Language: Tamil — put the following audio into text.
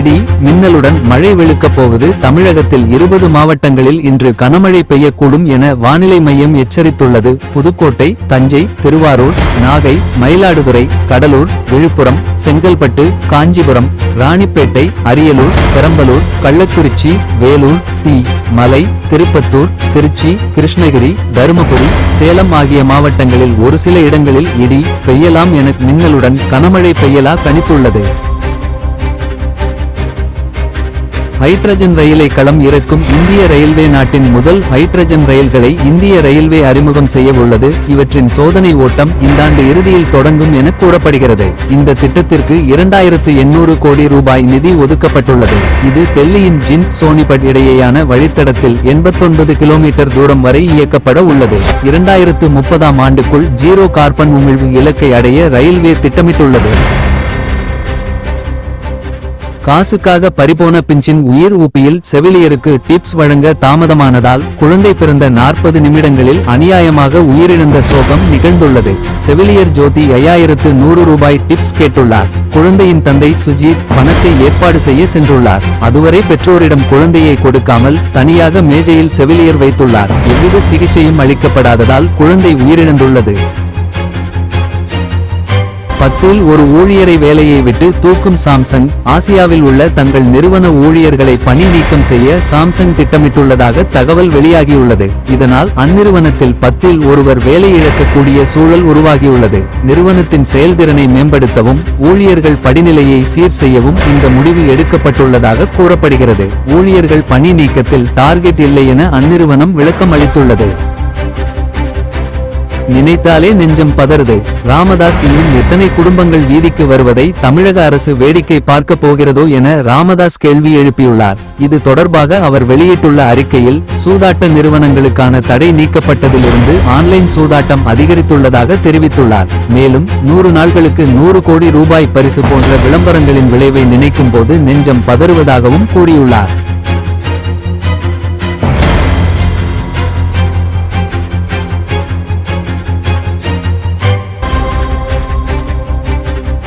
இடி மின்னலுடன் மழை வெளுக்கப் போகுது. தமிழகத்தில் இருபது மாவட்டங்களில் இன்று கனமழை பெய்யக்கூடும் என வானிலை மையம் எச்சரித்துள்ளது. புதுக்கோட்டை தஞ்சை திருவாரூர் நாகை மயிலாடுதுறை கடலூர் விழுப்புரம் செங்கல்பட்டு காஞ்சிபுரம் ராணிப்பேட்டை அரியலூர் பெரம்பலூர் கள்ளக்குறிச்சி வேலூர் தி மலை திருப்பத்தூர் திருச்சி கிருஷ்ணகிரி தருமபுரி சேலம் ஆகிய மாவட்டங்களில் ஒரு சில இடங்களில் இடி பெய்யலாம் என மின்னலுடன் கனமழை பெய்யலா கணித்துள்ளது. ஹைட்ரஜன் ரயிலை களம் இறக்கும் இந்திய ரயில்வே நாட்டின் முதல் ஹைட்ரஜன் ரயில்களை இந்திய ரயில்வே அறிமுகம் செய்ய உள்ளது. இவற்றின் சோதனை ஓட்டம் இந்தாண்டு இறுதியில் தொடங்கும் என கூறப்படுகிறது. இந்த திட்டத்திற்கு இரண்டாயிரத்து எண்ணூறு கோடி ரூபாய் நிதி ஒதுக்கப்பட்டுள்ளது. இது டெல்லியின் ஜின் சோனிபட் இடையேயான வழித்தடத்தில் எண்பத்தொன்பது கிலோமீட்டர் தூரம் வரை இயக்கப்பட உள்ளது. இரண்டாயிரத்து முப்பதாம் ஆண்டுக்குள் ஜீரோ கார்பன் உமிழ்வு இலக்கை அடைய ரயில்வே திட்டமிட்டுள்ளது. காசுக்காக பறிபோன பிஞ்சின் உயிர் ஊப்பியில் செவிலியருக்கு டிப்ஸ் வழங்க தாமதமானதால் குழந்தை பிறந்த நாற்பது நிமிடங்களில் அநியாயமாக உயிரிழந்த சோகம் நிகழ்ந்துள்ளது. செவிலியர் ஜோதி ஐயாயிரத்து நூறு ரூபாய் டிப்ஸ் கேட்டுள்ளார். குழந்தையின் தந்தை சுஜித் பணத்தை ஏற்பாடு செய்ய சென்றுள்ளார். அதுவரை பெற்றோரிடம் குழந்தையை கொடுக்காமல் தனியாக மேஜையில் செவிலியர் வைத்துள்ளார். எவ்வித சிகிச்சையும் அளிக்கப்படாததால் குழந்தை உயிரிழந்துள்ளது. பத்தில் ஒரு ஊழியரை வேலையை விட்டு தூக்கும் சாம்சங் ஆசியாவில் உள்ள தங்கள் நிறுவன ஊழியர்களை பணி நீக்கம் செய்ய சாம்சங் திட்டமிட்டுள்ளதாக தகவல் வெளியாகியுள்ளது. இதனால் அந்நிறுவனத்தில் பத்தில் ஒருவர் வேலை இழக்கக்கூடிய சூழல் உருவாகியுள்ளது. நிறுவனத்தின் செயல்திறனை மேம்படுத்தவும் ஊழியர்கள் படிநிலையை சீர் செய்யவும் இந்த முடிவு எடுக்கப்பட்டுள்ளதாக கூறப்படுகிறது. ஊழியர்கள் பணி நீக்கத்தில் டார்கெட் இல்லை என அந்நிறுவனம் விளக்கம் அளித்துள்ளது நினைத்தாலே நெஞ்சம் பதறுது. ராமதாஸ் இன்னும் எத்தனை குடும்பங்கள் வீதிக்கு வருவதை தமிழக அரசு வேடிக்கை பார்க்க போகிறதோ என ராமதாஸ் கேள்வி எழுப்பியுள்ளார். இது தொடர்பாக அவர் வெளியிட்டுள்ள அறிக்கையில் சூதாட்ட நிறுவனங்களுக்கான தடை நீக்கப்பட்டதிலிருந்து ஆன்லைன் சூதாட்டம் அதிகரித்துள்ளதாக தெரிவித்துள்ளார். மேலும் நூறு நாட்களுக்கு நூறு கோடி ரூபாய் பரிசு போன்ற விளம்பரங்களின் விளைவை நினைக்கும் போது நெஞ்சம் பதறுவதாகவும் கூறியுள்ளார்.